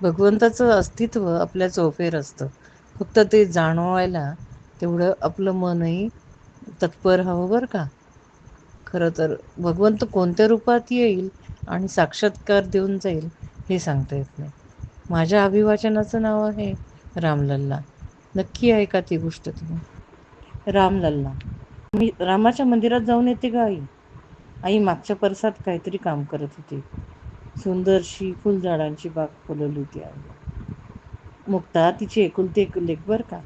भगवंताचं अस्तित्व आपल्या चौफेर असतं. फक्त ते जाणवायला तेवढं आपलं मनही तत्पर हवं बरं का? खरं तर भगवंत कोणत्या रूपात येईल आणि साक्षात्कार देऊन जाईल हे सांगता येत नाही. माझ्या अभिवाचनाचं नाव आहे रामलल्ला. नक्की आहे का ती गोष्ट तुम्ही. रामलल्ला. मी रामाच्या मंदिरात जाऊन येते का आई? आई मागच्या परसात काहीतरी काम करत होती. सुंदरशी फुलझाडांची बाग फुलवली होती आई मुक्ता तिची एकुलती एक लेख बर का?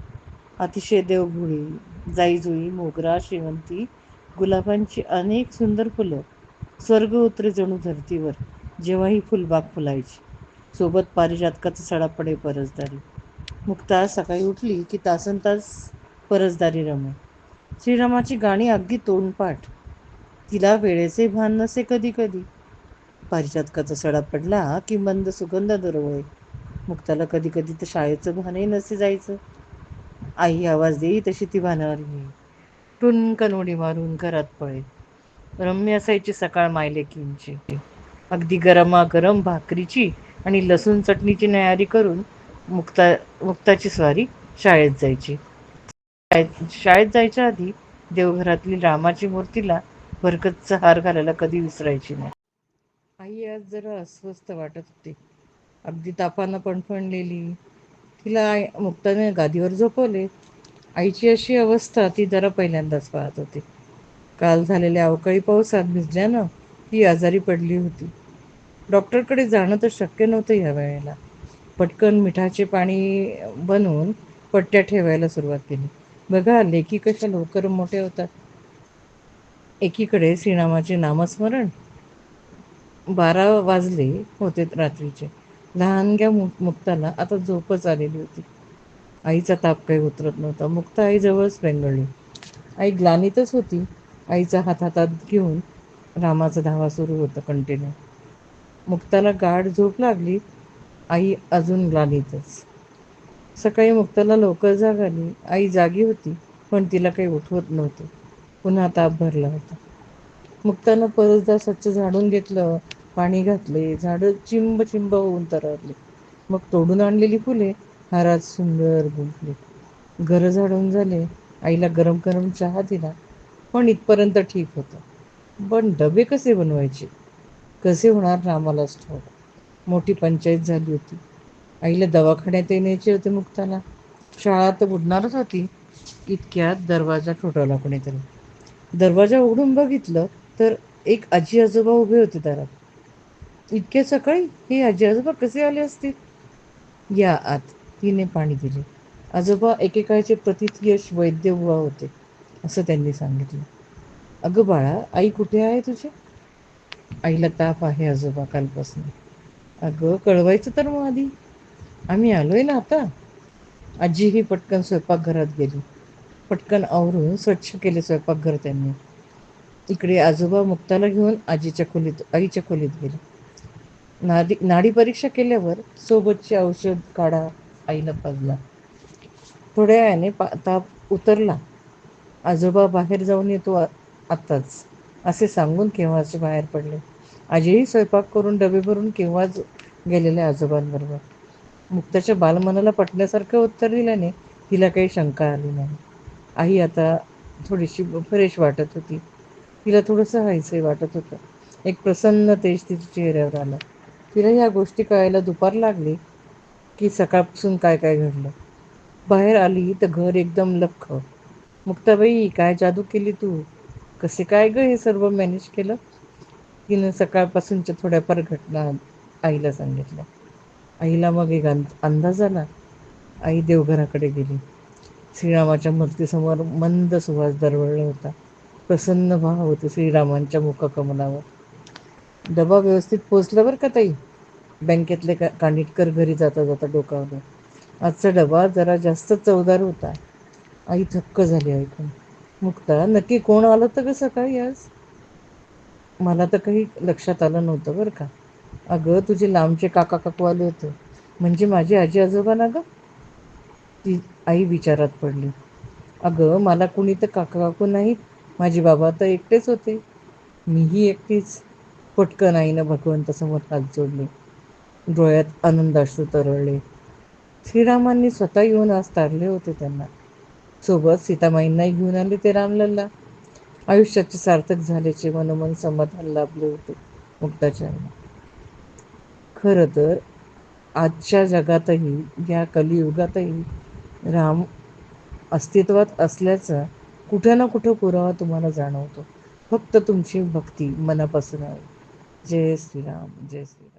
अतिशय देवभुळी जाईजुई मोगरा शेवंती गुलाबांची अनेक सुंदर फुलं. स्वर्ग उतरे जणू धरतीवर जेव्हा ही फुलबाग फुलायची. सोबत पारिजातकाचा सडा पडे परसदारी. मुक्ता सकाळी उठली की तासन तास परसदारी रमे. श्रीरामाची गाणी अगदी तोंडपाठ. तिला वेळेचे भान नसे कधी कधी पारिजातकाचा सडा पडला की मंद सुगंध दरवळे. मुक्ताला कधी कधी तर शाळेचं भानही नसे जायचं. आई आवाज देई तशी ती भानावर येई टुनकन उडी मारून घरात पळे. रम्य असायची सकाळ मायलेकींची. अगदी गरमागरम भाकरीची आणि लसूण चटणीची नयारी करून मुक्ता मुक्ताची स्वारी शाळेत जायची. शाळेत जायच्या आधी देवघरातली रामाची मूर्तीला भरकतचा हार घालायला कधी विसरायची नाही. आई आज जरा अस्वस्थ वाटत होती. अगदी तापानं फणफणलेली तिला मुक्ताने गादीवर झोपवले. आईची अशी अवस्था ती जरा पहिल्यांदाच पाहत होती. काल झालेल्या अवकाळी पावसात भिजल्यानं ती आजारी पडली होती. डॉक्टरकडे जाणं तर शक्य नव्हतं ह्या वेळेला. पटकन मिठाचे पाणी बनवून पट्ट्या ठेवायला सुरुवात केली. बघा लेखी कशा लवकर मोठे होतात. एकीकडे श्रीनामाचे नामस्मरण बारा वाजले होते रात्रीचे. लहानग्या मु मुक्ताला आता झोपच आलेली होती. आईचा ताप काही उतरत नव्हता. मुक्ता आई जवळच पेंगळली आई ग्लानीतच होती. आईचा हात हातात घेऊन रामाचा धावा सुरू होता कंटिन्यू मुक्ताला गाढ झोप लागली. आई अजून ग्लानीतच. सकाळी मुक्ताला लवकर जाग आली. आई जागी होती पण तिला काही उठवत नव्हते. पुन्हा ताप भरला होता. मुक्तानं परसदा स्वच्छ झाडून घेतलं. पाणी घातले झाडं चिंब चिंब होऊन तररली मग तोडून आणलेली फुले हारात सुंदर गुंफली. गरज झाडून झाले आईला गरम गरम चहा दिला. पण इथपर्यंत ठीक होतं. पण डबे कसे बनवायचे? कसे होणार रामालाच ठाऊक. मोठी पंचायत झाली होती. आईला दवाखान्यात न्यायचे होते मुक्ताला. शाळा तर बुडणारच होती. इतक्यात दरवाजा ठोठावला कोणीतरी. दरवाजा उघडून बघितलं तर एक आजी आजोबा उभे होते दारात. इतक्या सकाळी हे आजी आजोबा कसे आले असतील? या आत तिने पाणी दिले. आजोबा एकेकाळचे प्रतिथयश उभा होते असं त्यांनी सांगितलं. अगं बाळा आई कुठे आहे तुझी? आईला ताप आहे आजोबा कालपासून. अगं कळवायचं तर मग आधी. आम्ही आलोय ना आता. आजी ही पटकन स्वयंपाकघरात गेली. पटकन आवरून स्वच्छ केले स्वयंपाकघर त्यांनी. इकडे आजोबा मुक्ताला घेऊन आजीच्या खोलीत आईच्या खोलीत गेले. नाडी नाडी परीक्षा केल्यावर सोबतचे औषध काढा आईला पाजला. थोड्या वेळाने पा ताप उतरला. आजोबा बाहेर जाऊन येतो आत्ताच असे सांगून केव्हाचे बाहेर पडले? आजीही स्वयंपाक करून डबे भरून केव्हाच गेलेले आजोबांबरोबर? मुक्ताच्या बालमनाला पटण्यासारखं उत्तर दिल्याने तिला काही शंका आली नाही. आई आता थोडीशी फ्रेश वाटत होती. तिला थोडंसं हायसंही वाटत होतं. एक प्रसन्न तेज तिच्या चेहऱ्यावर आलं. तिला ह्या गोष्टी कळायला दुपार लागली की सकाळपासून काय काय घडलं. बाहेर आली तर घर एकदम लख्ख. मुक्ताबाई काय जादू केली तू? कसे काय ग हे सर्व मॅनेज केलं? तिनं सकाळपासूनच्या थोड्याफार घटना आईला सांगितल्या. आईला मग एक अंदाज आला. आई देवघराकडे गेली. श्रीरामाच्या मूर्तीसमोर मंद सुवास दरवळला होता. प्रसन्न भाव होते श्रीरामांच्या मुखकमलावर. डबा व्यवस्थित पोचला बरं का ताई? बँकेतले का कानिटकर घरी जाता जाता डोकावलं आजचा डबा जरा जास्त चवदार होता. आई थक्क झाली ऐकून. मुक्ता नक्की कोण आलं तर ग सकाळी आज? मला तर काही लक्षात आलं नव्हतं बरं का. अगं तुझे लांबचे काका काकू आले होते. म्हणजे माझी आजी आजोबा ना गं? ती आई विचारात पडली. अगं मला कुणी तर काका काकू नाहीत. माझे बाबा तर एकटेच होते. मीही एकटीच. पटकन आईनं भगवंतासमोर हात जोडले. डोळ्यात आनंदाश्रू तरळले. श्रीरामांनी स्वतः येऊन आज तारले होते त्यांना. सोबत सीतामाईंनाही घेऊन आले ते रामलल्ला. आयुष्याचे सार्थक झाल्याचे मनोमन समाधान लाभले होते मुक्ताचार्य खरं तर आजच्या जगातही या कलियुगातही राम अस्तित्वात असल्याचा कुठे ना कुठं पुरावा तुम्हाला जाणवतो. फक्त तुमची भक्ती मनापासून आहे. जय श्रीराम जय श्रीराम.